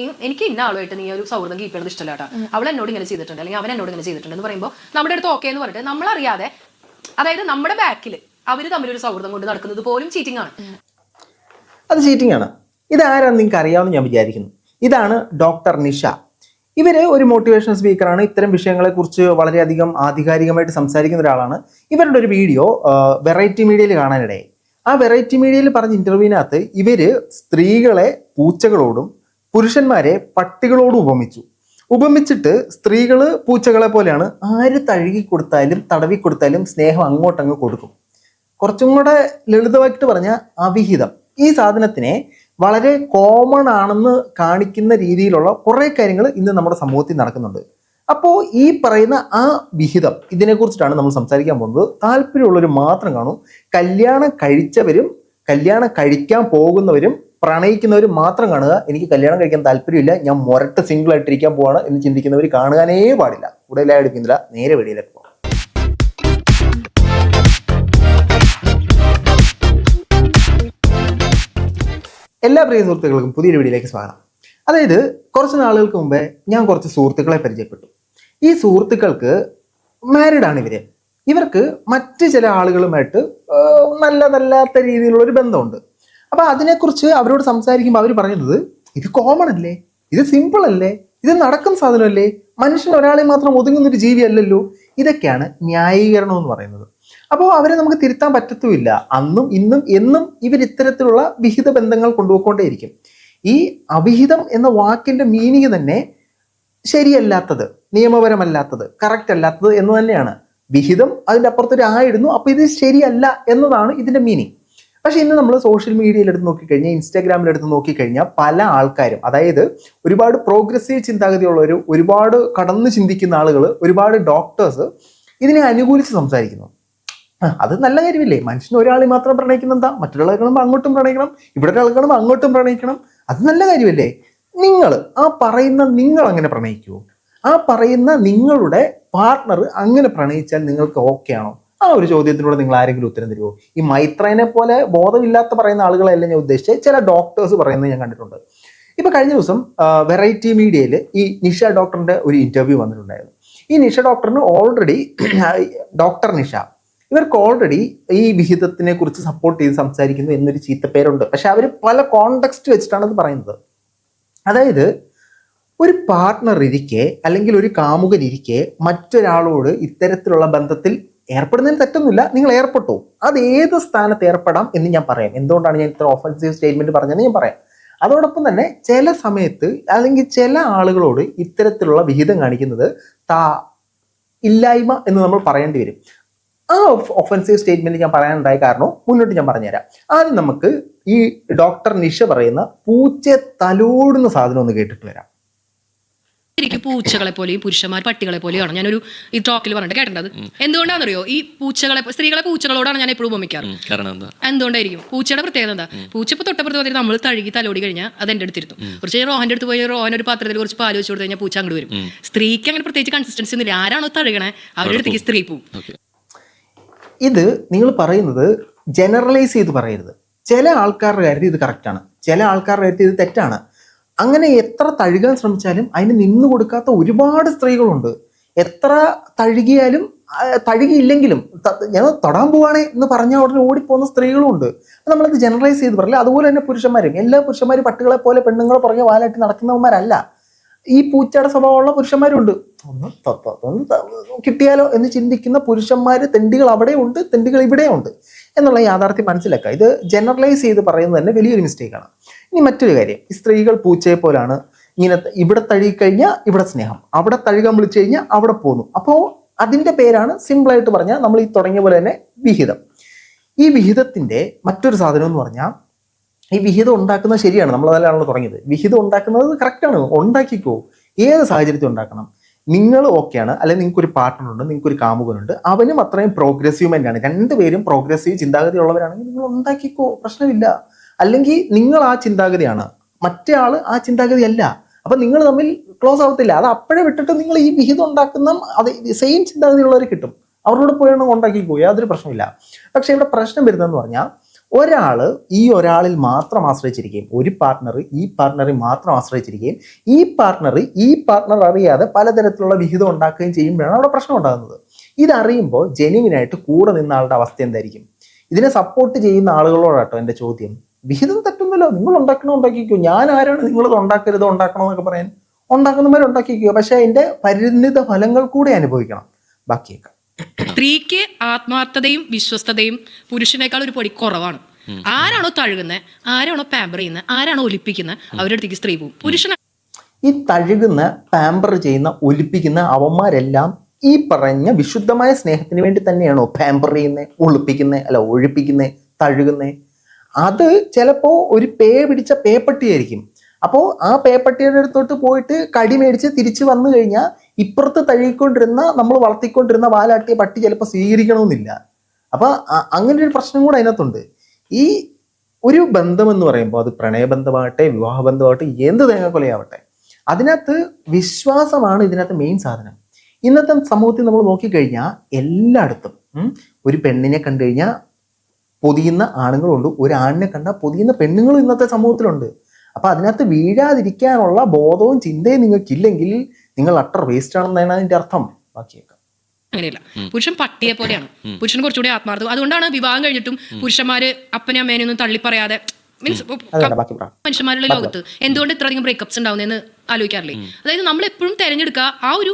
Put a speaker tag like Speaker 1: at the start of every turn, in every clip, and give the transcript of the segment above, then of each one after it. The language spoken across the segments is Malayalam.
Speaker 1: ഈ എനിക്ക് ഇന്ന ആളുമായിട്ട് നീ ഒരു സൗഹൃദം കീപ്പ് ചെയ്യുന്നത് ഇഷ്ടമല്ല കേട്ടോ. അവൾ എന്നോട് ഇങ്ങനെ ചെയ്തിട്ടുണ്ട് അല്ലെങ്കിൽ അവൻ എന്നോട് ഇങ്ങനെ ചെയ്തിട്ടുണ്ട് എന്ന് പറയുമ്പോൾ നമ്മുടെ അടുത്ത് ഓക്കെ എന്ന് പറഞ്ഞിട്ട് നമ്മളറിയാതെ അതായത് നമ്മുടെ ബാക്കിൽ അവർ ഒരു സൗഹൃദം കൊണ്ട് നടക്കുന്നത് പോലും ചീറ്റിംഗ് ആണ്.
Speaker 2: അത് ചീറ്റിംഗ് ആണ്. ഇതാരാന്ന് നിങ്ങൾക്ക് അറിയാമെന്ന് ഞാൻ വിചാരിക്കുന്നു. ഇതാണ് ഡോക്ടർ നിഷ. ഇവർ ഒരു മോട്ടിവേഷണൽ സ്പീക്കറാണ് ഇത്തരം വിഷയങ്ങളെക്കുറിച്ച് വളരെയധികം ആധികാരികമായിട്ട് സംസാരിക്കുന്ന ഒരാളാണ്. ഇവരുടെ ഒരു വീഡിയോ വെറൈറ്റി മീഡിയയിൽ കാണാനിടയായി. ആ വെറൈറ്റി മീഡിയയിൽ പറഞ്ഞ ഇന്റർവ്യൂവിനകത്ത് ഇവർ സ്ത്രീകളെ പൂച്ചകളോടും പുരുഷന്മാരെ പട്ടികളോട് ഉപമിച്ചു. ഉപമിച്ചിട്ട് സ്ത്രീകൾ പൂച്ചകളെ പോലെയാണ് ആര് തഴുകി കൊടുത്താലും തടവി കൊടുത്താലും സ്നേഹം അങ്ങോട്ടങ്ങ് കൊടുക്കും. കുറച്ചും കൂടെ ലളിതമായിട്ട് പറഞ്ഞ അവിഹിതം. ഈ സാധനത്തിനെ വളരെ കോമൺ ആണെന്ന് കാണിക്കുന്ന രീതിയിലുള്ള കുറേ കാര്യങ്ങൾ ഇന്ന് നമ്മുടെ സമൂഹത്തിൽ നടക്കുന്നുണ്ട്. അപ്പോൾ ഈ പറയുന്ന ആ വിഹിതം ഇതിനെക്കുറിച്ചിട്ടാണ് നമ്മൾ സംസാരിക്കാൻ പോകുന്നത്. താല്പര്യമുള്ളവർ മാത്രം കാണും. കല്യാണം കഴിച്ചവരും കല്യാണം കഴിക്കാൻ പോകുന്നവരും പ്രണയിക്കുന്നവരും മാത്രം കാണുക എനിക്ക് കല്യാണം കഴിക്കാൻ താല്പര്യമില്ല ഞാൻ മൊരട്ട് സിംഗിൾ ആയിട്ടിരിക്കാൻ പോവാണ് എന്ന് ചിന്തിക്കുന്നവർ കാണുവാനേ പാടില്ല. കൂടുതലായി എടുക്കുന്നില്ല നേരെ വെളിയിലേക്ക് പോകാം. എല്ലാ പ്രിയ സുഹൃത്തുക്കൾക്കും പുതിയൊരു വീഡിയോയിലേക്ക് സ്വാഗതം. അതായത് കുറച്ച് നാളുകൾക്ക് മുമ്പേ ഞാൻ കുറച്ച് സുഹൃത്തുക്കളെ പരിചയപ്പെട്ടു. ഈ സുഹൃത്തുക്കൾക്ക് മാരീഡ് ആണ് ഇവർ. ഇവർക്ക് മറ്റ് ചില ആളുകളുമായിട്ട് നല്ല നല്ലതല്ലാത്ത രീതിയിലുള്ള ഒരു ബന്ധമുണ്ട്. അപ്പൊ അതിനെക്കുറിച്ച് അവരോട് സംസാരിക്കുമ്പോൾ അവർ പറയുന്നത് ഇത് കോമൺ അല്ലേ? ഇത് സിമ്പിൾ അല്ലേ? ഇത് നടക്കുന്ന സാധനമല്ലേ? മനുഷ്യൻ ഒരാളെ മാത്രം ഒതുങ്ങുന്ന ഒരു ജീവി അല്ലല്ലോ? ഇതൊക്കെയാണ് ന്യായീകരണം എന്ന് പറയുന്നത്. അപ്പോൾ അവരെ നമുക്ക് തിരുത്താൻ പറ്റത്തുമില്ല. അന്നും ഇന്നും എന്നും ഇവർ ഇത്തരത്തിലുള്ള വിഹിത ബന്ധങ്ങൾ കൊണ്ടുപോയിക്കൊണ്ടേയിരിക്കും. ഈ അവിഹിതം എന്ന വാക്കിന്റെ മീനിങ് തന്നെ ശരിയല്ലാത്തത് നിയമപരമല്ലാത്തത് കറക്റ്റ് അല്ലാത്തത് എന്ന് തന്നെയാണ്. വിഹിതം അതിന്റെ അപ്പുറത്തൊരു ആയിരുന്നു അപ്പൊ ഇത് ശരിയല്ല എന്നതാണ് ഇതിന്റെ മീനിങ് പക്ഷെ ഇന്ന് നമ്മൾ സോഷ്യൽ മീഡിയയിൽ എടുത്ത് നോക്കിക്കഴിഞ്ഞാൽ ഇൻസ്റ്റാഗ്രാമിൽ എടുത്ത് നോക്കിക്കഴിഞ്ഞാൽ പല ആൾക്കാരും അതായത് ഒരുപാട് പ്രോഗ്രസീവ് ചിന്താഗതിയുള്ളവർ ഒരുപാട് കടന്നു ചിന്തിക്കുന്ന ആളുകൾ ഒരുപാട് ഡോക്ടേഴ്സ് ഇതിനെ അനുകൂലിച്ച് സംസാരിക്കുന്നു. അത് നല്ല കാര്യമില്ലേ? മനുഷ്യന് ഒരാളെ മാത്രം പ്രണയിക്കുന്ന എന്താ? മറ്റൊരാളെ അങ്ങോട്ടും പ്രണയിക്കണം ഇവിടെ ആളുകളും അങ്ങോട്ടും പ്രണയിക്കണം. അത് നല്ല കാര്യമല്ലേ? നിങ്ങൾ ആ പറയുന്ന നിങ്ങൾ അങ്ങനെ പ്രണയിക്കുമോ ആ പറയുന്ന നിങ്ങളുടെ പാർട്ട്ണർ അങ്ങനെ പ്രണയിച്ചാൽ നിങ്ങൾക്ക് ഓക്കെ ആണോ? ആ ഒരു ചോദ്യത്തിനോട് നിങ്ങൾ ആരെങ്കിലും ഉത്തരം തരുമോ ഈ മൈത്രേനെ പോലെ ബോധമില്ലാത്ത പറയുന്ന ആളുകളെല്ലാം ഞാൻ ഉദ്ദേശിച്ചത്. ചില ഡോക്ടേഴ്സ് പറയുന്നത് ഞാൻ കണ്ടിട്ടുണ്ട്. ഇപ്പൊ കഴിഞ്ഞ ദിവസം വെറൈറ്റി മീഡിയയിൽ ഈ നിഷ ഡോക്ടറിന്റെ ഒരു ഇന്റർവ്യൂ വന്നിട്ടുണ്ടായിരുന്നു. ഈ നിഷ ഡോക്ടറിന് ഓൾറെഡി ഡോക്ടർ നിഷ ഇവർക്ക് ഓൾറെഡി ഈ വിഹിതത്തിനെ കുറിച്ച് സപ്പോർട്ട് ചെയ്ത് സംസാരിക്കുന്നു എന്നൊരു ചീത്തപ്പേരുണ്ട്. പക്ഷെ അവർ പല കോണ്ടെക്സ്റ്റ് വെച്ചിട്ടാണ് അത് പറയുന്നത്. അതായത് ഒരു പാർട്ട്ണർ ഇരിക്കെ അല്ലെങ്കിൽ ഒരു കാമുകൻ ഇരിക്കെ മറ്റൊരാളോട് ഇത്തരത്തിലുള്ള ബന്ധത്തിൽ ഏർപ്പെടുന്നതിന് തെറ്റൊന്നുമില്ല. നിങ്ങൾ ഏർപ്പെട്ടു. അത് ഏത് സ്ഥാനത്ത് ഏർപ്പെടാം എന്ന് ഞാൻ പറയാം. എന്തുകൊണ്ടാണ് ഞാൻ ഇത്ര ഓഫൻസീവ് സ്റ്റേറ്റ്മെന്റ് പറഞ്ഞതെന്ന് ഞാൻ പറയാം. അതോടൊപ്പം തന്നെ ചില സമയത്ത് അല്ലെങ്കിൽ ചില ആളുകളോട് ഇത്തരത്തിലുള്ള വിഹിതം കാണിക്കുന്നത് താ ഇല്ലായ്മ എന്ന് നമ്മൾ പറയേണ്ടി വരും. ആ ഒഫൻസീവ് സ്റ്റേറ്റ്മെന്റ് ഞാൻ പറയാനുണ്ടായ കാരണം മുന്നോട്ട് ഞാൻ പറഞ്ഞുതരാം. ആദ്യം നമുക്ക് ഈ ഡോക്ടർ നിഷ പറയുന്ന പൂച്ച തലോടുന്ന സാധനം ഒന്ന് കേട്ടിട്ട് വരാം.
Speaker 1: എനിക്ക് പൂച്ചകളെ ഈ പുരുഷന്മാർ പട്ടികളെ പോലെയാണ്. ഞാനൊരു ഈ ടോക്കിൽ പറഞ്ഞിട്ട് കേട്ടിട്ടുണ്ട് എന്തുകൊണ്ടാണെന്നറിയോ? ഈ പൂച്ചകളെ സ്ത്രീകളെ പൂച്ചകളോടാണ് ഞാൻ എപ്പോഴും ഉപമിക്കാറ്.
Speaker 3: കാരണം എന്താ?
Speaker 1: എന്തുകൊണ്ടായിരിക്കും? പൂച്ചയുടെ പ്രത്യേകത എന്താ? പൂച്ച ഇപ്പോൾ തൊട്ടപ്പുറത്ത് വന്നിട്ട് നമ്മൾ തഴുകി തലോടി കഴിഞ്ഞാൽ അത് എന്റെ അടുത്തിരുത്തും കുറച്ച് റോഹന്റെ അടുത്ത് പോയി റോഹൻ ഒരു പാത്രത്തിൽ കുറച്ച് പാൽ വെച്ച് കൊടുത്തു കഴിഞ്ഞാൽ പൂച്ച അങ്ങോട്ട് വരും. സ്ത്രീക്ക് അങ്ങനെ പ്രത്യേകിച്ച് കൺസിസ്റ്റൻസി ഒന്നുമില്ല. ആരാണോ തഴുകണേ അവരുടെ അടുത്തേക്ക് സ്ത്രീ പോവും.
Speaker 2: ഇത് നിങ്ങൾ പറയുന്നത് ജനറലൈസ് ചെയ്ത് പറയരുത്. ചില ആൾക്കാരുടെ കാര്യത്തിൽ ഇത് കറക്റ്റാണ് ചില ആൾക്കാരുടെ കാര്യത്തിൽ ഇത് തെറ്റാണ്. അങ്ങനെ എത്ര തഴുകാൻ ശ്രമിച്ചാലും അതിന് നിന്നു കൊടുക്കാത്ത ഒരുപാട് സ്ത്രീകളുണ്ട്. എത്ര തഴുകിയാലും തഴുകിയില്ലെങ്കിലും ഞാൻ തൊടാൻ പോവാണേ എന്ന് പറഞ്ഞ ഉടനെ ഓടിപ്പോകുന്ന സ്ത്രീകളും ഉണ്ട് അപ്പൊ നമ്മളത് ജനറലൈസ് ചെയ്ത് പറയില്ല? അതുപോലെ തന്നെ പുരുഷന്മാരും. എല്ലാ പുരുഷന്മാരും പട്ടികളെ പോലെ പെണ്ണുങ്ങളെ പുറകെ വാലായിട്ട് നടക്കുന്നവന്മാരല്ല. ഈ പൂച്ചയുടെ സ്വഭാവമുള്ള പുരുഷന്മാരുണ്ട്. ഒന്ന് കിട്ടിയാലോ എന്ന് ചിന്തിക്കുന്ന പുരുഷന്മാർ തെണ്ടികൾ അവിടെയുണ്ട് തെണ്ടികൾ ഇവിടെയുണ്ട്. എന്നുള്ള യാഥാർത്ഥ്യം മനസ്സിലാക്കുക. ഇത് ജനറലൈസ് ചെയ്ത് പറയുന്നത് തന്നെ വലിയൊരു മിസ്റ്റേക്കാണ് ഇനി മറ്റൊരു കാര്യം. സ്ത്രീകൾ പൂച്ചയെ പോലാണ് ഇങ്ങനെ ഇവിടെ ഇവിടെ തഴുകിക്കഴിഞ്ഞാൽ ഇവിടെ സ്നേഹം. അവിടെ തഴുകാൻ വിളിച്ചു കഴിഞ്ഞാൽ അവിടെ പോന്നു. അപ്പോൾ അതിന്റെ പേരാണ് സിമ്പിളായിട്ട് പറഞ്ഞാൽ നമ്മൾ ഈ തുടങ്ങിയ പോലെ തന്നെ വിഹിതം. ഈ വിഹിതത്തിന്റെ മറ്റൊരു സാധനം എന്ന് പറഞ്ഞാൽ ഈ വിഹിതം ഉണ്ടാക്കുന്നത് ശരിയാണ്. നമ്മൾ അതിലാണല്ലോ തുടങ്ങിയത്. വിഹിതം ഉണ്ടാക്കുന്നത് കറക്റ്റാണ് ഉണ്ടാക്കിക്കോ. ഏത് സാഹചര്യത്തിൽ ഉണ്ടാക്കണം? നിങ്ങൾ ഓക്കെയാണ് അല്ലെങ്കിൽ നിങ്ങൾക്കൊരു ഉണ്ട്. നിങ്ങൾക്ക് ഒരു കാമുകനുണ്ട്. അവനും അത്രയും പ്രോഗ്രസീവ് മൈൻഡാണ് രണ്ടുപേരും പ്രോഗ്രസീവ് ചിന്താഗതി ഉള്ളവരാണെങ്കിൽ നിങ്ങൾ ഉണ്ടാക്കിക്കോ. പ്രശ്നമില്ല. അല്ലെങ്കിൽ നിങ്ങൾ ആ ചിന്താഗതിയാണ്. മറ്റേ ആൾ ആ ചിന്താഗതി അല്ല അപ്പൊ നിങ്ങൾ തമ്മിൽ ക്ലോസ് ആവത്തില്ല. അത് അപ്പോഴേ വിട്ടിട്ട് നിങ്ങൾ ഈ വിഹിതം ഉണ്ടാക്കുന്ന അത് സെയിം ചിന്താഗതിയുള്ളവർ കിട്ടും. അവരോട് പോയാണ് പോയി. യാതൊരു പ്രശ്നമില്ല പക്ഷെ ഇവിടെ പ്രശ്നം വരുന്നതെന്ന് പറഞ്ഞാൽ ഒരാൾ ഈ ഒരാളിൽ മാത്രം ആശ്രയിച്ചിരിക്കുകയും ഒരു പാർട്ണർ ഈ പാർട്ണറിൽ മാത്രം ആശ്രയിച്ചിരിക്കുകയും ഈ പാർട്ണർ ഈ പാർട്ണർ അറിയാതെ പലതരത്തിലുള്ള വിഹിതം ഉണ്ടാക്കുകയും ചെയ്യുമ്പോഴാണ് അവിടെ പ്രശ്നം ഉണ്ടാകുന്നത്. ഇതറിയുമ്പോൾ ജെനുവിനായിട്ട് കൂടെ നിന്ന ആളുടെ അവസ്ഥ എന്തായിരിക്കും? ഇതിനെ സപ്പോർട്ട് ചെയ്യുന്ന ആളുകളോടാട്ടോ എന്റെ ചോദ്യം. വിഹിതം തെറ്റൊന്നുമില്ല നിങ്ങൾ ഉണ്ടാക്കണോ ഉണ്ടാക്കിക്കോ. ഞാൻ ആരാണ് നിങ്ങളത് ഉണ്ടാക്കരുത് ഉണ്ടാക്കണം എന്നൊക്കെ പറയാൻ ഉണ്ടാക്കുന്നവരെ ഉണ്ടാക്കിക്കുക പക്ഷെ അതിന്റെ പരിണിത ഫലങ്ങൾ കൂടെ അനുഭവിക്കണം. ബാക്കിയൊക്കെ.
Speaker 1: സ്ത്രീക്ക് ആത്മാർത്ഥതയും വിശ്വസ്തതയും പുരുഷനേക്കാൾ ഒരു പൊടി കുറവാണ്. ആരാണോ തഴുകുന്നത് ആരാണോ പാമ്പർ ചെയ്യുന്നത് ആരാണോ ഒലിപ്പിക്കുന്നത് അവരുടെ അടുത്തേക്ക് സ്ത്രീ പോകും. പുരുഷന
Speaker 2: ഈ തഴുകുന്ന പാമ്പർ ചെയ്യുന്ന ഒലിപ്പിക്കുന്ന അവന്മാരെല്ലാം ഈ പറഞ്ഞ വിശുദ്ധമായ സ്നേഹത്തിന് വേണ്ടി തന്നെയാണോ പാമ്പർ ചെയ്യുന്നത് ഒളിപ്പിക്കുന്നത് അല്ല ഒഴിപ്പിക്കുന്നത് തഴുകുന്നത് അത് ചിലപ്പോൾ ഒരു പേ പിടിച്ച പേപ്പട്ടിയായിരിക്കും. അപ്പോൾ ആ പേപ്പട്ടിയുടെ അടുത്തോട്ട് പോയിട്ട് കടി മേടിച്ച് തിരിച്ചു വന്നു കഴിഞ്ഞാൽ ഇപ്പുറത്ത് തഴുകിക്കൊണ്ടിരുന്ന നമ്മൾ വളർത്തിക്കൊണ്ടിരുന്ന വാലാട്ടിയ പട്ടി ചിലപ്പോൾ സ്വീകരിക്കണമെന്നില്ല. അപ്പോൾ അങ്ങനെ ഒരു പ്രശ്നം കൂടെ അതിനകത്തുണ്ട്. ഈ ഒരു ബന്ധം എന്ന് പറയുമ്പോൾ അത് പ്രണയബന്ധമാകട്ടെ വിവാഹബന്ധമാകട്ടെ എന്ത് തേങ്ങക്കൊലയാവട്ടെ അതിനകത്ത് വിശ്വാസമാണ് ഇതിനകത്ത് മെയിൻ സാധനം. ഇന്നത്തെ സമൂഹത്തിൽ നമ്മൾ നോക്കിക്കഴിഞ്ഞാൽ എല്ലായിടത്തും ഒരു പെണ്ണിനെ കണ്ടു കഴിഞ്ഞാൽ പൊതിയുന്ന ആണുങ്ങളുണ്ട്. ഒരു ആണിനെ കണ്ടാൽ പൊതിയുന്ന പെണ്ണുങ്ങളും ഇന്നത്തെ സമൂഹത്തിലുണ്ട്. അപ്പൊ അതിനകത്ത് വീഴാതിരിക്കാനുള്ള ബോധവും ചിന്തയും നിങ്ങൾക്കില്ലെങ്കിൽ നിങ്ങൾ അട്ടർ വേസ്റ്റ് ആണെന്നാണ് അതിന്റെ അർത്ഥം. ബാക്കിയേക്കാം
Speaker 1: അങ്ങനെയല്ല. പുരുഷൻ പട്ടിയെ പോലെയാണ്. പുരുഷൻ കുറച്ചുകൂടി ആത്മാർത്ഥം അതുകൊണ്ടാണ് വിവാഹം കഴിഞ്ഞിട്ടും പുരുഷന്മാര് അപ്പനെ അമ്മേനെ ഒന്നും തള്ളി പറയാതെ മീൻസ് മനുഷ്യന്മാരുടെ ലോകത്ത് എന്തുകൊണ്ട് ഇത്രയധികം ബ്രേക്കപ്സ് ഉണ്ടാവുന്നതെന്ന് ആലോചിക്കാറില്ലേ? അതായത് നമ്മൾ എപ്പോഴും തെരഞ്ഞെടുക്കുക ആ ഒരു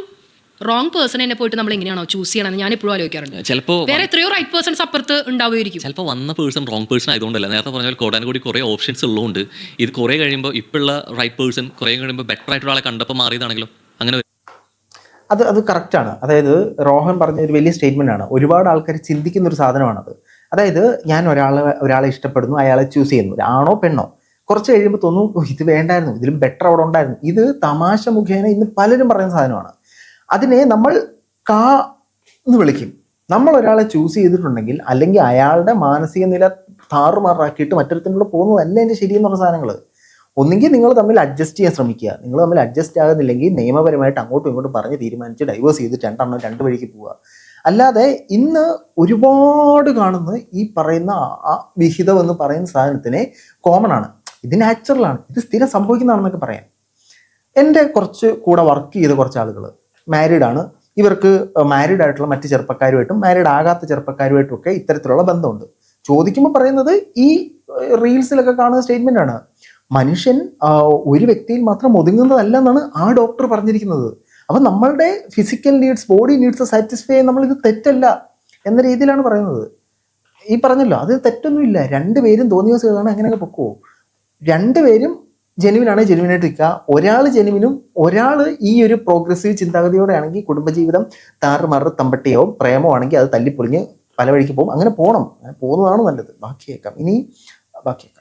Speaker 1: റോങ് പേഴ്സൺ എന്നെ പോയിട്ട് നമ്മൾ എങ്ങനെയാണോ ചൂസ് ചെയ്യണമെന്ന് ഞാൻ എപ്പോഴും ആലോചിക്കാറുണ്ട്
Speaker 3: ചിലപ്പോൾ
Speaker 1: വേറെ എത്രയോ റൈറ്റ് പേഴ്സൺസ് അപ്പുറത്ത് ഉണ്ടാവുമായിരിക്കും.
Speaker 3: ചിലപ്പോൾ വന്ന പേഴ്സൺ റോങ് പേഴ്സൺ ആയതുകൊണ്ടല്ല? നേരത്തെ പറഞ്ഞ പോലെ കോടാനുകൂടി കുറേ ഓപ്ഷൻസ് ഉള്ളതുകൊണ്ട് ഇത് കുറേ കഴിയുമ്പോൾ ഇപ്പോഴുള്ള റൈറ്റ് പേഴ്സൺ കുറേ കഴിയുമ്പോൾ ബെറ്റർ ആയിട്ടുള്ള ആളെ കണ്ടപ്പോൾ മാറിയതാണെങ്കിലും അങ്ങനെ വരും.
Speaker 2: അത് അത് കറക്റ്റാണ് അതായത് റോഹൻ പറഞ്ഞ ഒരു വലിയ സ്റ്റേറ്റ്മെന്റ് ആണ്. ഒരുപാട് ആൾക്കാർ ചിന്തിക്കുന്ന ഒരു സാധനമാണത്. അതായത് ഞാൻ ഒരാളെ ഒരാളെ ഇഷ്ടപ്പെടുന്നു അയാളെ ചൂസ് ചെയ്യുന്നു. ആണോ പെണ്ണോ? കുറച്ച് കഴിയുമ്പോൾ തോന്നും ഇത് വേണ്ടായിരുന്നു. ഇതിലും ബെറ്റർ അവിടെ ഉണ്ടായിരുന്നു. ഇത് തമാശ മുഖേന ഇന്ന് പലരും പറയുന്ന സാധനമാണ്. അതിനെ നമ്മൾ കാ എന്ന് വിളിക്കും. നമ്മൾ ഒരാളെ ചൂസ് ചെയ്തിട്ടുണ്ടെങ്കിൽ അല്ലെങ്കിൽ അയാളുടെ മാനസിക നില താറുമാറാക്കിയിട്ട് മറ്റൊരുത്തിനുള്ള പോകുന്നതല്ല എന്റെ ശരിയെന്ന് പറഞ്ഞ സാധനങ്ങൾ ഒന്നുകിൽ നിങ്ങൾ തമ്മിൽ അഡ്ജസ്റ്റ് ചെയ്യാൻ ശ്രമിക്കുക. നിങ്ങൾ തമ്മിൽ അഡ്ജസ്റ്റ് ആകുന്നില്ലെങ്കിൽ നിയമപരമായിട്ട് അങ്ങോട്ടും ഇങ്ങോട്ടും പറഞ്ഞ് തീരുമാനിച്ച് ഡൈവേഴ്സ് ചെയ്തിട്ട് രണ്ടെണ്ണം രണ്ട് വഴിക്ക് പോവുക. അല്ലാതെ ഇന്ന് ഒരുപാട് കാണുന്ന ഈ പറയുന്ന ആ വിഹിതം എന്ന് പറയുന്ന സാധനത്തിനെ കോമൺ ആണ്. ഇത് നാച്ചുറലാണ് ഇത് സ്ഥിരം സംഭവിക്കുന്നതാണെന്നൊക്കെ പറയാം. എന്റെ കുറച്ച് കൂടെ വർക്ക് ചെയ്ത കുറച്ച് ആളുകൾ മാരീഡ് ആണ്. ഇവർക്ക് മാരീഡ് ആയിട്ടുള്ള മറ്റ് ചെറുപ്പക്കാരുമായിട്ടും മാരീഡ് ആകാത്ത ചെറുപ്പക്കാരുമായിട്ടും ഒക്കെ ഇത്തരത്തിലുള്ള ബന്ധമുണ്ട്. ചോദിക്കുമ്പോൾ പറയുന്നത് ഈ റീൽസിലൊക്കെ കാണുന്ന സ്റ്റേറ്റ്മെന്റ് ആണ്. മനുഷ്യൻ ഒരു വ്യക്തിയിൽ മാത്രം ഒതുങ്ങുന്നതല്ല എന്നാണ് ആ ഡോക്ടർ പറഞ്ഞിരിക്കുന്നത്. അപ്പൊ നമ്മളുടെ physical needs body needs satisfy ചെയ്യാൻ ഇത് തെറ്റല്ല എന്ന രീതിയിലാണ് പറയുന്നത്. ഈ പറഞ്ഞല്ലോ അത് തെറ്റൊന്നുമില്ല. രണ്ടുപേരും തോന്നിയ ദിവസമാണ് അങ്ങനെയൊക്കെ പൊക്കുവോ? രണ്ടുപേരും ജെനുവിനാണ് ജെനുവിനായിട്ട് നിൽക്കുക. ഒരാൾ ജെനുവിനും ഒരാൾ ഈ ഒരു പ്രോഗ്രസീവ് ചിന്താഗതിയോടെ ആണെങ്കിൽ കുടുംബജീവിതം താറുമാറ് തമ്പട്ടിയോ പ്രേമോ ആണെങ്കിൽ അത് തല്ലിപ്പൊളിഞ്ഞ് പല വഴിക്ക് പോകും. അങ്ങനെ പോകണം അങ്ങനെ പോകുന്നതാണ് നല്ലത്. ബാക്കിയേക്കാം ഇനി ബാക്കിയേക്കാം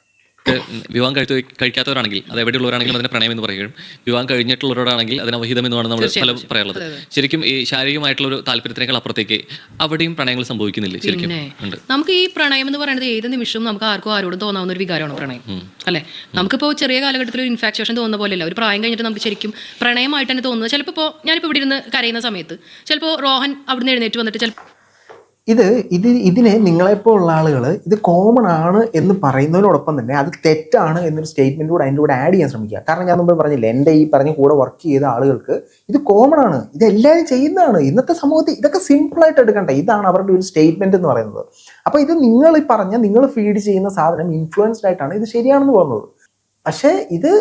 Speaker 3: വിവാഹം കഴിച്ചു കഴിക്കാത്തവരാണെങ്കിൽ അത് എവിടെയുള്ളവരാണെങ്കിലും അതിനെ പ്രണയം എന്ന് പറയുകയും വിവാഹം കഴിഞ്ഞിട്ടുള്ളവരോടാണെങ്കിൽ അതിനെ അവഹിതം എന്നുമാണ് നമ്മൾ പല പറയാറുള്ളത്. ശരിക്കും ഈ ശാരീരികമായിട്ടുള്ള ഒരു താല്പര്യത്തിനേക്കാൾ അപ്പുറത്തേക്ക് അവിടെയും പ്രണയങ്ങൾ സംഭവിക്കുന്നില്ല? ശരിക്കും
Speaker 1: നമുക്ക് ഈ പ്രണയം എന്ന് പറയുന്നത് ഏത് നിമിഷവും നമുക്ക് ആർക്കും ആരോടും തോന്നാവുന്ന ഒരു വികാരമാണ് പ്രണയം. അല്ലേ? നമുക്കിപ്പോൾ ചെറിയ കാലഘട്ടത്തിൽ ഒരു ഇൻഫാക്ഷൻ തോന്നുന്ന പോലെയല്ല. ഒരു പ്രായം കഴിഞ്ഞിട്ട് നമുക്ക് ശരിക്കും പ്രണയമായിട്ട് തന്നെ തോന്നുന്നത്. ചിലപ്പോൾ ഇപ്പോൾ ഞാനിപ്പോൾ ഇവിടെ ഇരുന്ന് കരയുന്ന സമയത്ത് ചിലപ്പോൾ റോഹൻ അവിടുന്ന് എഴുന്നേറ്റ് വന്നിട്ട് ചിലപ്പോൾ
Speaker 2: ഇത് ഇത് ഇതിനെ നിങ്ങളെപ്പോലുള്ള ആളുകൾ ഇത് കോമൺ ആണ് എന്ന് പറയുന്നതിനോടൊപ്പം തന്നെ അത് തെറ്റാണ് എന്നൊരു സ്റ്റേറ്റ്മെന്റ് കൂടെ അതിന്റെ കൂടെ ആഡ് ചെയ്യാൻ ശ്രമിക്കുക. കാരണം ഞാൻ മുമ്പ് പറഞ്ഞില്ല എന്റെ ഈ പറഞ്ഞ കൂടെ വർക്ക് ചെയ്ത ആളുകൾക്ക് ഇത് കോമൺ ആണ്. ഇത് എല്ലാവരും ചെയ്യുന്നതാണ്. ഇന്നത്തെ സമൂഹത്തിൽ ഇതൊക്കെ സിമ്പിളായിട്ട് എടുക്കണ്ട? ഇതാണ് അവരുടെ ഒരു സ്റ്റേറ്റ്മെന്റ് എന്ന് പറയുന്നത്. അപ്പോൾ ഇത് നിങ്ങൾ ഈ പറഞ്ഞ നിങ്ങൾ ഫീഡ് ചെയ്യുന്ന സാധനം ഇൻഫ്ലുവൻസ്ഡ് ആയിട്ടാണ് ഇത് ശരിയാണെന്ന് പറയുന്നത് പക്ഷേ ഇത്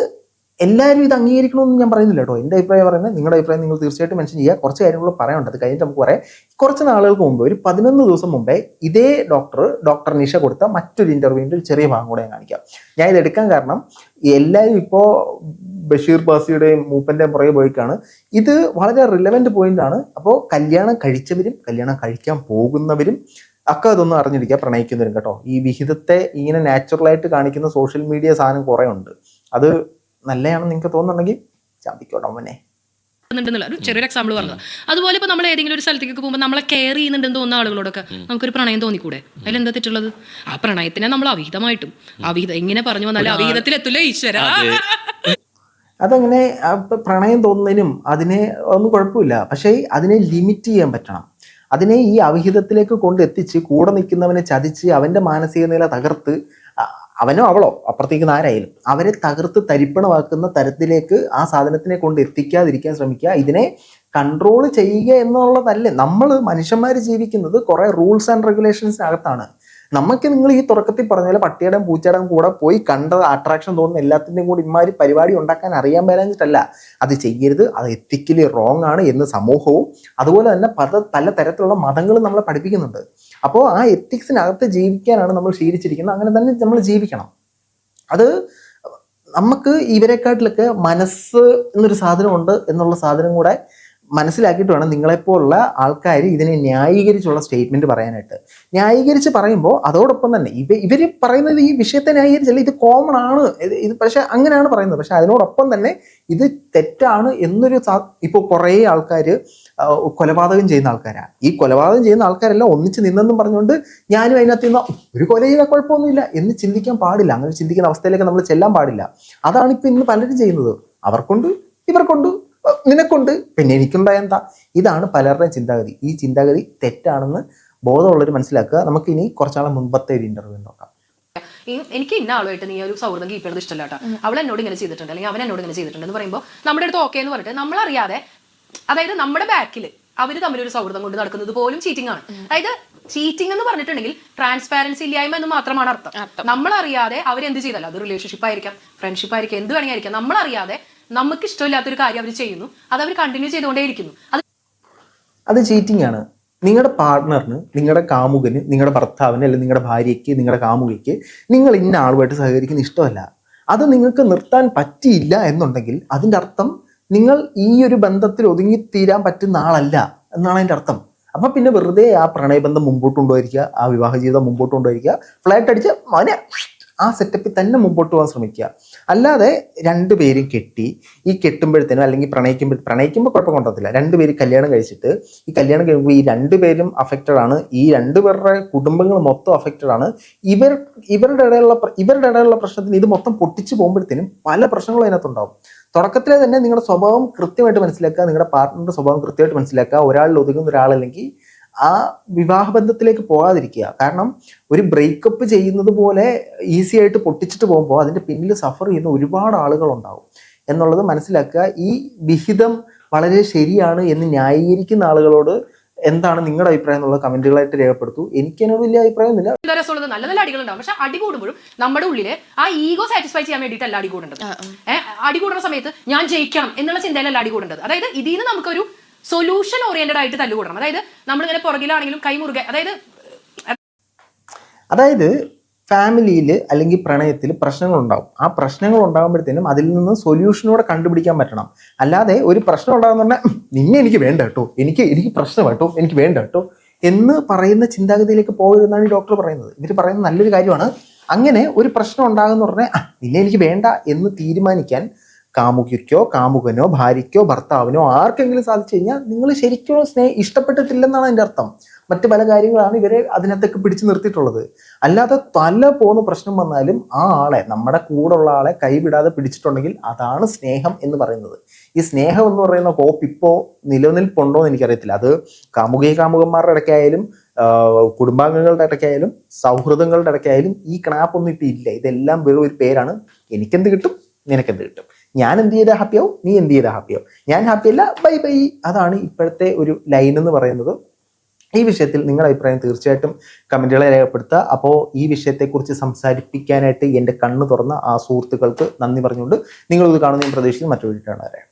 Speaker 2: എല്ലാവരും ഇത് അംഗീകരിക്കണമെന്ന് ഞാൻ പറയുന്നില്ല കേട്ടോ. എന്റെ അഭിപ്രായം പറയുന്നത് നിങ്ങളുടെ അഭിപ്രായം നിങ്ങൾ തീർച്ചയായിട്ടും മെൻഷൻ ചെയ്യുക. കുറച്ച് കാര്യങ്ങൾ പറയാനുണ്ട്. അത് കഴിഞ്ഞിട്ട് നമുക്ക് പറയാം. കുറച്ച് നാളുകൾക്ക് മുമ്പ് ഒരു പതിനൊന്ന് ദിവസം മുമ്പേ ഇതേ ഡോക്ടർ ഡോക്ടർ നിഷ കൊടുത്ത മറ്റൊരു ഇന്റർവ്യൂവിന്റെ ഒരു ചെറിയ ഭാഗം കൂടെ ഞാൻ കാണിക്കാം. ഞാൻ ഇത് എടുക്കാൻ കാരണം എല്ലാവരും ഇപ്പോൾ ബഷീർ ബാസിയുടെയും മൂപ്പന്റെയും പുറകെ പോയിക്കാണ്. ഇത് വളരെ റിലവന്റ് പോയിന്റ് ആണ്. അപ്പോൾ കല്യാണം കഴിച്ചവരും കല്യാണം കഴിക്കാൻ പോകുന്നവരും ഒക്കെ അതൊന്നും അറിഞ്ഞിരിക്കുക പ്രണയിക്കുന്നവരും കേട്ടോ. ഈ വിഹിതത്തെ ഇങ്ങനെ നാച്ചുറലായിട്ട് കാണിക്കുന്ന സോഷ്യൽ മീഡിയ സാധനം കുറേ ഉണ്ട്. അത് നല്ലതാണെന്ന് നിങ്ങൾക്ക് തോന്നുന്നുണ്ടെങ്കിൽ ചാമ്പിക്കോട്ടെ അവനെ.
Speaker 1: ഉണ്ടെന്നുള്ള ഒരു ചെറിയൊരു എക്സാമ്പിൾ പറഞ്ഞത്. അതുപോലെ ഇപ്പൊ നമ്മൾ ഏതെങ്കിലും ഒരു സ്ഥലത്തേക്ക് പോകുമ്പോൾ നമ്മളെ കെയർ ചെയ്യുന്നുണ്ടെന്ന് തോന്നുന്ന ആളുകളോടൊക്കെ നമുക്കൊരു പ്രണയം തോന്നിക്കൂടെ? അതിലെന്താ തെറ്റുള്ളത്? ആ പ്രണയത്തിനെ നമ്മൾ അവിഹിതമായിട്ടും അവിഹിതം എങ്ങനെ പറഞ്ഞു വന്നാലും അവിഹിതത്തിൽ എത്തില്ല ഈശ്വര.
Speaker 2: അതങ്ങനെ ആ, പ്രണയം തോന്നുന്നതിനും അതിനെ ഒന്നും കുഴപ്പമില്ല. പക്ഷേ അതിനെ ലിമിറ്റ് ചെയ്യാൻ പറ്റണം. അതിനെ ഈ അവിഹിതത്തിലേക്ക് കൊണ്ടെത്തിച്ച് കൂടെ നിൽക്കുന്നവനെ ചതിച്ച് അവന്റെ മാനസിക നില തകർത്ത് അവനോ അവളോ അപ്പുറത്തേക്ക് ആരായാലും അവരെ തകർത്ത് തരിപ്പണമാക്കുന്ന തരത്തിലേക്ക് ആ സാധനത്തിനെ കൊണ്ട് എത്തിക്കാതിരിക്കാൻ ശ്രമിക്കുക. ഇതിനെ കൺട്രോൾ ചെയ്യുക എന്നുള്ളതല്ലേ. നമ്മൾ മനുഷ്യന്മാർ ജീവിക്കുന്നത് കുറെ റൂൾസ് ആൻഡ് റെഗുലേഷൻസിനകത്താണ് നമുക്ക് നിങ്ങൾ ഈ തുടക്കത്തിൽ പറഞ്ഞ പോലെ പട്ടിയുടെയും പൂച്ചയുടെയും കൂടെ പോയി കണ്ട അട്രാക്ഷൻ തോന്നുന്ന എല്ലാത്തിന്റെയും കൂടി ഇമാതിരി പരിപാടി ഉണ്ടാക്കാൻ അറിയാൻ വരാഞ്ഞിട്ടല്ല അത് ചെയ്യരുത് അത് എത്തിക്കലി റോങ് ആണ് എന്ന് സമൂഹവും അതുപോലെ തന്നെ പല പല തരത്തിലുള്ള മതങ്ങളും നമ്മളെ പഠിപ്പിക്കുന്നുണ്ട്. അപ്പോൾ ആ എത്തിക്സിനകത്ത് ജീവിക്കാനാണ് നമ്മൾ ശീലിച്ചിരിക്കുന്നത്. അങ്ങനെ തന്നെ നമ്മൾ ജീവിക്കണം. അത് നമുക്ക് ഇവരെക്കാട്ടിലൊക്കെ മനസ്സ് എന്നൊരു സാധനമുണ്ട് എന്നുള്ള സാധനം കൂടെ മനസ്സിലാക്കിയിട്ട് വേണം നിങ്ങളെപ്പോലുള്ള ആൾക്കാർ ഇതിനെ ന്യായീകരിച്ചുള്ള സ്റ്റേറ്റ്മെന്റ് പറയാനായിട്ട്. ന്യായീകരിച്ച് പറയുമ്പോൾ അതോടൊപ്പം തന്നെ ഇവ ഇവർ പറയുന്നത് ഈ വിഷയത്തെ ന്യായീകരിച്ചല്ല ഇത് കോമൺ ആണ്. ഇത് പക്ഷേ അങ്ങനെയാണ് പറയുന്നത്. പക്ഷേ അതിനോടൊപ്പം തന്നെ ഇത് തെറ്റാണ് എന്നൊരു ഇപ്പോൾ കുറേ ആൾക്കാർ കൊലപാതകം ചെയ്യുന്ന ആൾക്കാരാണ് ഈ കൊലപാതകം ചെയ്യുന്ന ആൾക്കാരെല്ലാം ഒന്നിച്ച് നിന്നെന്നും പറഞ്ഞുകൊണ്ട് ഞാനും അതിനകത്ത് നിന്ന് ഒരു കൊല കുഴപ്പമൊന്നുമില്ല എന്ന് ചിന്തിക്കാൻ പാടില്ല. അങ്ങനെ ചിന്തിക്കുന്ന അവസ്ഥയിലേക്ക് നമ്മൾ ചെല്ലാൻ പാടില്ല. അതാണ് ഇപ്പം ഇന്ന് പലരും ചെയ്യുന്നത്. അവർക്കുണ്ട് ഇവർക്കുണ്ട് നിനക്കുണ്ട് പിന്നെ എനിക്കുണ്ടായ എന്താ? ഇതാണ് പലരുടെയും ചിന്താഗതി. ഈ ചിന്താഗതി തെറ്റാണെന്ന് ബോധമുള്ളവർ മനസ്സിലാക്കുക. നമുക്ക് ഇനി കുറച്ചാളെ മുൻപത്തെ ഒരു ഇന്റർവ്യൂ നോക്കാം.
Speaker 1: എനിക്ക് ഇന്ന ആളുമായിട്ട് നീ ഒരു സൗഹൃദം കീപ്പ് ചെയ്യുന്നത് ഇഷ്ടമല്ല കേട്ടോ. അവൾ എന്നോട് ഇങ്ങനെ ചെയ്തിട്ടുണ്ട് അല്ലെങ്കിൽ അവൻ എന്നോട് ഇങ്ങനെ ചെയ്തിട്ടുണ്ട് എന്ന് പറയുമ്പോൾ നമ്മുടെ അടുത്ത് ഓക്കെ എന്ന് പറഞ്ഞിട്ട് നമ്മളറിയാതെ അതായത് നമ്മുടെ ബാക്കിൽ അവർ തമ്മിൽ ഒരു സൗഹൃദം കൊണ്ട് നടക്കുന്നത് പോലും ചീറ്റിംഗ് ആണ്. അതായത് ചീറ്റിംഗ് എന്ന് പറഞ്ഞിട്ടുണ്ടെങ്കിൽ ട്രാൻസ്പാരൻസി ഇല്ലായ്മ എന്ന് മാത്രമാണ് അർത്ഥം. നമ്മളറിയാതെ അവരെന്ത് ചെയ്തല്ലോ അത് റിലേഷൻഷിപ്പ് ആയിരിക്കാം ഫ്രണ്ട്ഷിപ്പ് ആയിരിക്കാം എന്ത് വേണമെങ്കിൽ ആയിരിക്കാം. നമ്മളറിയാതെ നമുക്ക് ഇഷ്ടമില്ലാത്തൊരു കാര്യം അവർ ചെയ്യുന്നു അത് അവർ കണ്ടിന്യൂ ചെയ്തുകൊണ്ടേയിരിക്കുന്നു. അത്
Speaker 2: അത് ചീറ്റിംഗ് ആണ്. നിങ്ങളുടെ പാർട്ട്ണറിന് നിങ്ങളുടെ കാമുകന് നിങ്ങളുടെ ഭർത്താവിന് അല്ലെങ്കിൽ നിങ്ങളുടെ ഭാര്യയ്ക്ക് നിങ്ങളുടെ കാമുകയ്ക്ക് നിങ്ങൾ ഇന്ന ആളുമായിട്ട് സഹകരിക്കുന്ന ഇഷ്ടമല്ല. അത് നിങ്ങൾക്ക് നിർത്താൻ പറ്റിയില്ല എന്നുണ്ടെങ്കിൽ അതിന്റെ അർത്ഥം നിങ്ങൾ ഈ ഒരു ബന്ധത്തിൽ ഒതുങ്ങിത്തീരാൻ പറ്റുന്ന ആളല്ല എന്നാണ് അതിന്റെ അർത്ഥം. അപ്പം പിന്നെ വെറുതെ ആ പ്രണയബന്ധം മുമ്പോട്ട് കൊണ്ടുപോയിരിക്കുക ആ വിവാഹ ജീവിതം മുമ്പോട്ട് കൊണ്ടുപോയിരിക്കുക ഫ്ലാറ്റ് അടിച്ച് മോനെ ആ സെറ്റപ്പിൽ തന്നെ മുമ്പോട്ട് പോകാൻ ശ്രമിക്കുക. അല്ലാതെ രണ്ടുപേരും കെട്ടി ഈ കെട്ടുമ്പോഴത്തേനും അല്ലെങ്കിൽ പ്രണയിക്കുമ്പോൾ പ്രണയിക്കുമ്പോൾ കുഴപ്പം കൊണ്ടത്തില്ല. രണ്ടുപേര് കല്യാണം കഴിച്ചിട്ട് ഈ കല്യാണം കഴിയുമ്പോൾ ഈ രണ്ടുപേരും അഫക്റ്റഡ് ആണ്. ഈ രണ്ടുപേരുടെ കുടുംബങ്ങൾ മൊത്തം അഫക്റ്റഡ് ആണ്. ഇവർ ഇവരുടെ ഇടയിലുള്ള ഇവരുടെ ഇടയിലുള്ള പ്രശ്നത്തിന് ഇത് മൊത്തം പൊട്ടിച്ചു പോകുമ്പോഴത്തേനും പല പ്രശ്നങ്ങളും അതിനകത്തുണ്ടാവും. തുടക്കത്തിലെ തന്നെ നിങ്ങളുടെ സ്വഭാവം കൃത്യമായിട്ട് മനസ്സിലാക്കുക നിങ്ങളുടെ പാർട്ട്ണറുടെ സ്വഭാവം കൃത്യമായിട്ട് മനസ്സിലാക്കുക ഒരാളിൽ ഒതുങ്ങുന്ന ഒരാളല്ലെങ്കിൽ ആ വിവാഹബന്ധത്തിലേക്ക് പോകാതിരിക്കുക. കാരണം ഒരു ബ്രേക്കപ്പ് ചെയ്യുന്നത് പോലെ ഈസി ആയിട്ട് പൊട്ടിച്ചിട്ട് പോകുമ്പോൾ അതിന്റെ പിന്നിൽ സഫർ ചെയ്യുന്ന ഒരുപാട് ആളുകൾ ഉണ്ടാവും എന്നുള്ളത് മനസ്സിലാക്കുക. ഈ വിഹിതം വളരെ ശരിയാണ് എന്ന് ന്യായീകരിക്കുന്ന ആളുകളോട് എന്താണ് നിങ്ങളുടെ അഭിപ്രായം എന്നുള്ള കമന്റുകളായിട്ട് രേഖപ്പെടുത്തു. എനിക്ക് അതിനോട് വലിയ അഭിപ്രായമൊന്നുമില്ല.
Speaker 1: ഇല്ല രസമുള്ളത് നല്ല നല്ല അടികളുണ്ടാവും. പക്ഷെ അടി കൂടുമ്പോഴും നമ്മുടെ ഉള്ളിലെ ആ ഈഗോ സാറ്റിസ്ഫൈ ചെയ്യാൻ വേണ്ടിയിട്ടല്ല അടി കൂടുന്നത് ഏഹ് അടി കൂടുന്ന സമയത്ത് ഞാൻ ജയിക്കണം എന്നുള്ള ചിന്തയിലല്ല അടി കൂടുന്നത്. അതായത് ഇതിൽ നിന്ന് നമുക്കൊരു സൊല്യൂഷൻ ഓറിയന്റഡ് ആയിട്ട് തല്ലുകൂടണം. അതായത് നമ്മൾ നമ്മളിങ്ങനെ പുറകിലാണെങ്കിലും കൈമുറുകെ അതായത്
Speaker 2: അതായത് ഫാമിലിയിൽ അല്ലെങ്കിൽ പ്രണയത്തിൽ പ്രശ്നങ്ങൾ ഉണ്ടാവും ആ പ്രശ്നങ്ങൾ ഉണ്ടാകുമ്പോഴത്തേനും അതിൽ നിന്ന് സൊല്യൂഷനോടെ കണ്ടുപിടിക്കാൻ പറ്റണം. അല്ലാതെ ഒരു പ്രശ്നം ഉണ്ടാകുന്ന പറഞ്ഞാൽ നിന്നെ എനിക്ക് വേണ്ട കേട്ടോ. എനിക്ക് എനിക്ക് പ്രശ്നം കേട്ടോ. എനിക്ക് വേണ്ട കേട്ടോ. എന്ന് പറയുന്ന ചിന്താഗതിയിലേക്ക് പോകരുതെന്നാണ് ഈ ഡോക്ടർ പറയുന്നത്. ഇവർ പറയുന്ന നല്ലൊരു കാര്യമാണ്. അങ്ങനെ ഒരു പ്രശ്നം ഉണ്ടാകുന്ന പറഞ്ഞാൽ "ആ, നിന്നെ എനിക്ക് വേണ്ട എന്ന് തീരുമാനിക്കാൻ കാമുകിക്കോ കാമുകനോ ഭാര്യയ്ക്കോ ഭർത്താവിനോ ആർക്കെങ്കിലും സാധിച്ചു കഴിഞ്ഞാൽ നിങ്ങൾ ശരിക്കും സ്നേഹ ഇഷ്ടപ്പെട്ടിട്ടില്ലെന്നാണ് അതിന്റെ അർത്ഥം. മറ്റു പല കാര്യങ്ങളാണ് ഇവരെ അതിനകത്തൊക്കെ പിടിച്ചു നിർത്തിയിട്ടുള്ളത്. അല്ലാതെ തല പോകുന്ന പ്രശ്നം വന്നാലും ആ ആളെ നമ്മുടെ കൂടെയുള്ള ആളെ കൈവിടാതെ പിടിച്ചിട്ടുണ്ടെങ്കിൽ അതാണ് സ്നേഹം എന്ന് പറയുന്നത്. ഈ സ്നേഹം എന്ന് പറയുന്ന കോപ്പ് ഇപ്പോൾ നിലനിൽപ്പുണ്ടോ എന്ന് എനിക്കറിയത്തില്ല. അത് കാമുകി കാമുകന്മാരുടെ ഇടയ്ക്കായാലും കുടുംബാംഗങ്ങളുടെ ഇടയ്ക്കായാലും സൗഹൃദങ്ങളുടെ ഇടയ്ക്കായാലും ഈ ക്ലാപ്പൊന്നും ഇപ്പം ഇല്ല ഇതെല്ലാം വെറും ഒരു പേരാണ്. എനിക്കെന്ത് കിട്ടും? നിനക്കെന്ത് കിട്ടും? ഞാൻ എന്ത് ചെയ്താൽ ഹാപ്പിയാവും നീ എന്ത് ചെയ്താൽ ഹാപ്പിയാവും ഞാൻ ഹാപ്പിയല്ല ബൈ ബൈ അതാണ് ഇപ്പോഴത്തെ ഒരു ലൈൻ എന്ന് പറയുന്നത്. ഈ വിഷയത്തിൽ നിങ്ങളുടെ അഭിപ്രായം തീർച്ചയായിട്ടും കമന്റുകളെ രേഖപ്പെടുത്തുക. അപ്പോൾ ഈ വിഷയത്തെക്കുറിച്ച് സംസാരിപ്പിക്കാനായിട്ട് എന്റെ കണ്ണ് തുറന്ന ആ സുഹൃത്തുക്കൾക്ക് നന്ദി പറഞ്ഞുകൊണ്ട് നിങ്ങളിത് കാണുന്ന ഞാൻ പ്രതീക്ഷിക്കുന്നു. മറ്റൊരു വീട്ടിലാണ് വരാം